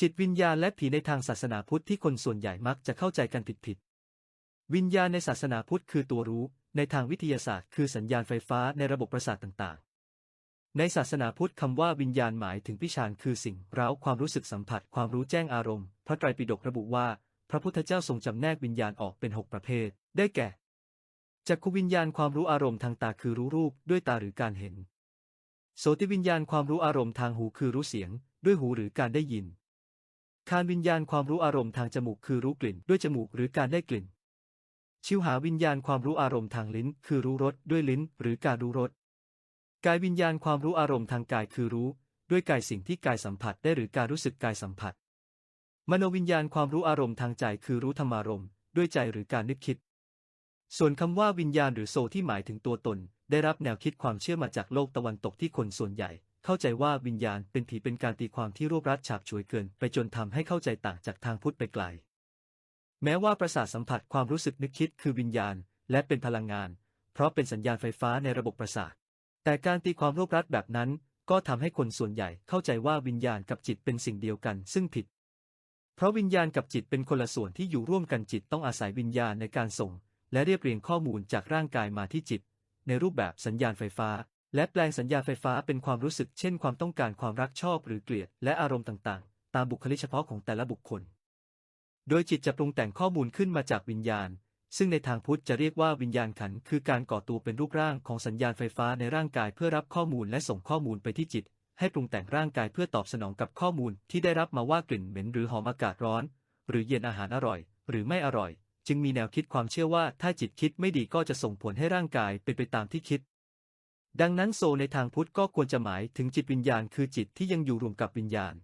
จิตวิญญาณและผีในทางศาสนาพุทธที่คนส่วนใหญ่มักจะเข้าใจกันผิดๆ วิญญาณในศาสนาพุทธคือตัวรู้ ในทางวิทยาศาสตร์คือสัญญาณไฟฟ้าในระบบประสาทต่างๆ ในศาสนาพุทธคำว่าวิญญาณหมายถึงพิชานคือสิ่งเร้าความรู้สึกสัมผัสความรู้แจ้งอารมณ์ พระไตรปิฎกระบุว่า พระพุทธเจ้าทรงจำแนกวิญญาณออกเป็นหกประเภท ได้แก่ จักขวิญญาณความรู้อารมณ์ทางตาคือรู้รูปด้วยตาหรือการเห็น โสติวิญญาณความรู้อารมณ์ทางหูคือรู้เสียง ด้วยหูหรือการได้ยิน คานวิญญาณความรู้อารมณ์ทางจมูกคือรู้กลิ่นด้วยจมูกหรือการได้กลิ่น ชิวหาวิญญาณความรู้อารมณ์ทางลิ้น คือรู้รสด้วยลิ้น หรือการรู้รส กายวิญญาณความรู้อารมณ์ทางกายคือรู้ ด้วยกายสิ่งที่กายสัมผัสได้หรือการรู้สึกกายสัมผัส มโนวิญญาณความรู้อารมณ์ทางใจคือรู้ธรรมารมณ์ด้วยใจหรือการนึกคิด ส่วนคำว่าวิญญาณหรือโซที่หมายถึงตัวตน ได้รับแนวคิดความเชื่อมาจากโลกตะวันตกที่คนส่วนใหญ่ เข้าใจว่าวิญญาณเป็นผีเป็นการตีความที่รวบรัดฉาบฉวยเกิน ไปจนทำให้เข้าใจต่างจากทางพุทธไปไกล แม้ว่าประสาทสัมผัสความรู้สึกนึกคิดคือวิญญาณ และเป็นพลังงาน เพราะเป็นสัญญาณไฟฟ้าในระบบประสาท แต่การตีความรวบรัดแบบนั้น ก็ทำให้คนส่วนใหญ่เข้าใจว่าวิญญาณกับจิตเป็นสิ่งเดียวกัน ซึ่งผิด เพราะวิญญาณกับจิตเป็นคนละส่วนที่อยู่ร่วมกันจิตต้องอาศัยวิญญาณในการส่ง และเรียบเรียงข้อมูลจากร่างกายมาที่จิต ในรูปแบบสัญญาณไฟฟ้า และแปลงสัญญาณไฟฟ้าเป็นความรู้สึกเช่นความต้องการความรักชอบหรือเกลียด และอารมณ์ต่างๆ ตามบุคลิกเฉพาะของแต่ละบุคคล โดยจิตจะปรุงแต่งข้อมูลขึ้นมาจากวิญญาณ ซึ่งในทางพุทธจะเรียกว่าวิญญาณขันคือการก่อตัวเป็นรูปร่างของสัญญาณไฟฟ้าในร่างกายเพื่อรับข้อมูลและส่งข้อมูลไปที่จิต ให้ปรุงแต่งร่างกายเพื่อตอบสนองกับข้อมูลที่ได้รับมาว่ากลิ่นเหม็นหรือหอมอากาศร้อน หรือเย็นอาหารอร่อย หรือไม่อร่อย จึงมีแนวคิดความเชื่อว่าถ้าจิตคิดไม่ดีก็จะส่งผลให้ร่างกายเป็นไปตามที่คิด ดังนั้นโซในทางพุทธก็ควรจะหมายถึงจิตวิญญาณคือจิตที่ยังอยู่รวมกับวิญญาณ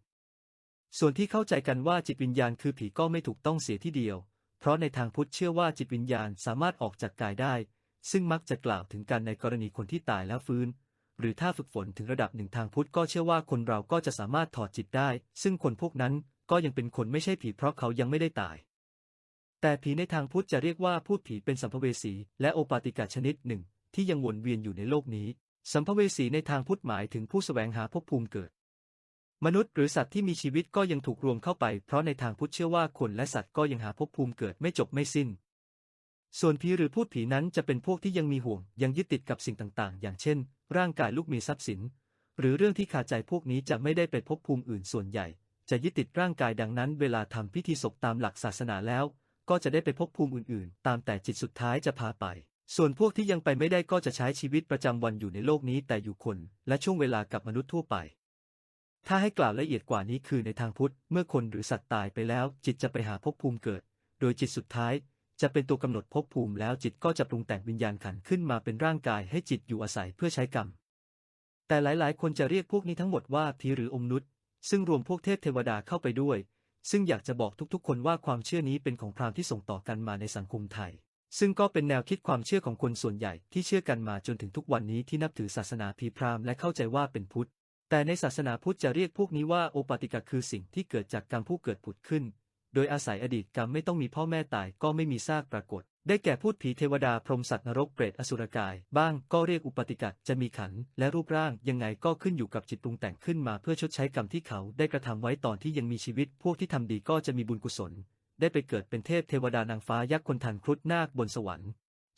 ส่วนที่เข้าใจกันว่าจิตวิญญาณคือผีก็ไม่ถูกต้องเสียที่เดียว เพราะในทางพุทธเชื่อว่าจิตวิญญาณสามารถออกจากกายได้ ซึ่งมักจะกล่าวถึงกันในกรณีคนที่ตายแล้วฟื้น หรือถ้าฝึกฝนถึงระดับหนึ่งทางพุทธก็เชื่อว่าคนเราก็จะสามารถถอดจิตได้ ซึ่งคนพวกนั้นก็ยังเป็นคนไม่ใช่ผีเพราะเขายังไม่ได้ตาย แต่ผีในทางพุทธจะเรียกว่าพูดผีเป็นสัมภเวสี และโอปาติกะชนิดหนึ่ง ที่ยังวนเวียนอยู่ในโลกนี้ สัมภเวสีในทางพุทธหมายถึงผู้แสวงหาภพภูมิเกิด มนุษย์หรือสัตว์ที่มีชีวิตก็ยังถูกรวมเข้าไป เพราะในทางพุทธเชื่อว่าคนและสัตว์ก็ยังหาภพภูมิเกิดไม่จบไม่สิ้น ส่วนผีหรือพูดผีนั้นจะเป็นพวกที่ยังมีห่วง ยังยึดติดกับสิ่งต่างๆ อย่างเช่น ร่างกายลูกมีทรัพย์สิน หรือเรื่องที่คาดใจพวกนี้จะไม่ได้ไปภพภูมิอื่นส่วนใหญ่ จะยึดติดร่างกายดังนั้น เวลาทำพิธีศพตามหลักศาสนาแล้ว ก็จะได้ไปภพภูมิอื่น ๆ ตามแต่จิตสุดท้ายจะพาไป ส่วนพวกที่ยังไปไม่ได้ก็จะใช้ชีวิตประจำวันอยู่ในโลกนี้แต่อยู่คนและช่วงเวลากับมนุษย์ทั่วไป ถ้าให้กล่าวละเอียดกว่านี้คือในทางพุทธ เมื่อคนหรือสัตว์ตายไปแล้ว จิตจะไปหาภพภูมิเกิด โดยจิตสุดท้าย จะเป็นตัวกำหนดภพภูมิแล้วจิตก็จะปรุงแต่งวิญญาณขันขึ้นมาเป็นร่างกายให้จิตอยู่อาศัยเพื่อใช้กรรม แต่หลาย ๆ คนจะเรียกพวกนี้ทั้งหมดว่าผีหรืออมนุษย์ ซึ่งรวมพวกเทพเทวดาเข้าไปด้วย ซึ่งอยากจะบอกทุกๆ คนว่าความเชื่อนี้เป็นของพราหมณ์ที่ส่งต่อกันมาในสังคมไทย ซึ่งก็เป็นแนวคิดความเชื่อของคนส่วนใหญ่ที่เชื่อกันมาจนถึงทุกวันนี้ที่นับถือศาสนาผีพราหมณ์และเข้าใจว่าเป็นพุทธ แต่ในศาสนาพุทธจะเรียกพวกนี้ว่าโอปาติกะคือสิ่งที่เกิดจากกรรมผู้เกิดผุดขึ้น โดยอาศัยอดีตกรรมไม่ต้องมีพ่อแม่ตายก็ไม่มีซากปรากฏ ได้แก่พูดผีเทวดาพรหมสัตว์นรกเปรตอสุรกาย บ้างก็เรียกอุปาติกะจะมีขันและรูปร่างยังไงก็ขึ้นอยู่กับจิตปรุงแต่งขึ้นมาเพื่อชดใช้กรรมที่เขาได้กระทำไว้ตอนที่ยังมีชีวิต พวกที่ทำดีก็จะมีบุญกุศล ได้ไปเกิดเป็นเทพเทวดานางฟ้ายักษ์คนทันครุฑนาคบนสวรรค์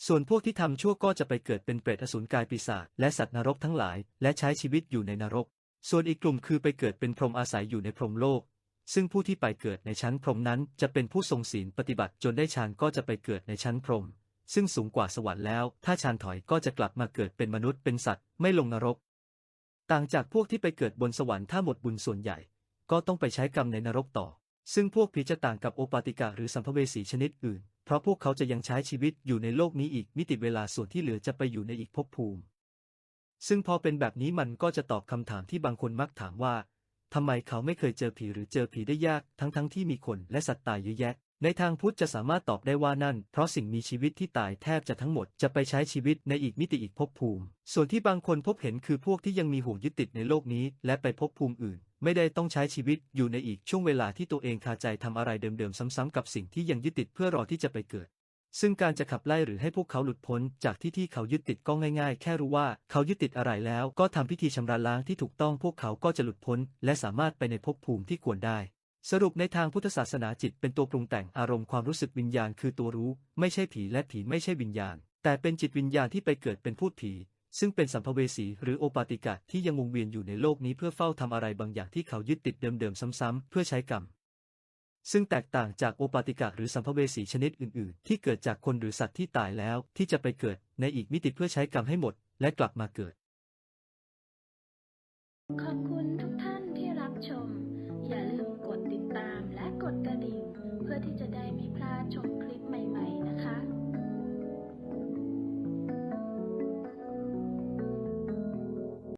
ส่วนพวกที่ทำชั่วก็จะไปเกิดเป็นเปรตอสูรกายปีศาจและสัตว์นรกทั้งหลาย และใช้ชีวิตอยู่ในนรก ส่วนอีกกลุ่มคือไปเกิดเป็นพรหมอาศัยอยู่ในพรหมโลก ซึ่งผู้ที่ไปเกิดในชั้นพรหมนั้นจะเป็นผู้ทรงศีลปฏิบัติจนได้ฌานก็จะไปเกิดในชั้นพรหมซึ่งสูงกว่าสวรรค์แล้ว ถ้าฌานถอยก็จะกลับมาเกิดเป็นมนุษย์เป็นสัตว์ไม่ลงนรก ต่างจากพวกที่ไปเกิดบนสวรรค์ถ้าหมดบุญส่วนใหญ่ ก็ต้องไปใช้กรรมในนรกต่อ ซึ่งพวกผีจะต่างกับโอปาติกะหรือสัมภเวสีชนิดอื่น เพราะพวกเขาจะยังใช้ชีวิตอยู่ในโลกนี้อีกมิติเวลาส่วนที่เหลือจะไปอยู่ในอีกภพภูมิ ซึ่งพอเป็นแบบนี้มันก็จะตอบคำถามที่บางคนมักถามว่าทำไมเขาไม่เคยเจอผีหรือเจอผีได้ยากทั้งๆทที่มีคนและสัตว์ตายเยอะแยะในทางพุทธจะสามารถตอบได้ว่านั่น เพราะสิ่งมีชีวิตที่ตายแทบจะทั้งหมดจะไปใช้ชีวิตในอีกมิติอีกภพภูมิ ส่วนที่บางคนพบเห็นคือพวกที่ยังมีห่วงยึดติดในโลกนี้ และไปภพภูมิอื่น ไม่ได้ต้องใช้ชีวิตอยู่ในอีกช่วงเวลาที่ตัวเองคาใจทำอะไรเดิมๆซ้ำๆกับสิ่งที่ยังยึดติดเพื่อรอที่จะไปเกิด ซึ่งการจะขับไล่หรือให้พวกเขาหลุดพ้นจากที่ที่เขายึดติดก็ง่าย ๆ แค่รู้ว่าเขายึดติดอะไรแล้ว ก็ทำพิธีชำระล้างที่ถูกต้องพวกเขาก็จะหลุดพ้น และสามารถไปในภพภูมิที่ควรได้ สรุปในทางพุทธศาสนาจิตเป็นตัวปรุงแต่งอารมณ์ความรู้สึกวิญญาณคือตัวรู้ ไม่ใช่ผีและผีไม่ใช่วิญญาณ แต่เป็นจิตวิญญาณที่ไปเกิดเป็นพูดผี ซึ่งเป็นสัมภเวสีหรือโอปาติกะที่ยังวงเวียนอยู่ในโลกนี้เพื่อเฝ้าทำอะไรบางอย่างที่เขายึดติดเดิมๆซ้ำๆเพื่อใช้กรรม ซึ่งแตกต่างจากโอปาติกะหรือสัมภเวสีชนิดอื่น ๆ ที่เกิดจากคนหรือสัตว์ที่ตายแล้วที่จะไปเกิดในอีกมิติเพื่อใช้กรรมให้หมด และกลับมาเกิด ขอบคุณทุกท่านที่รับชม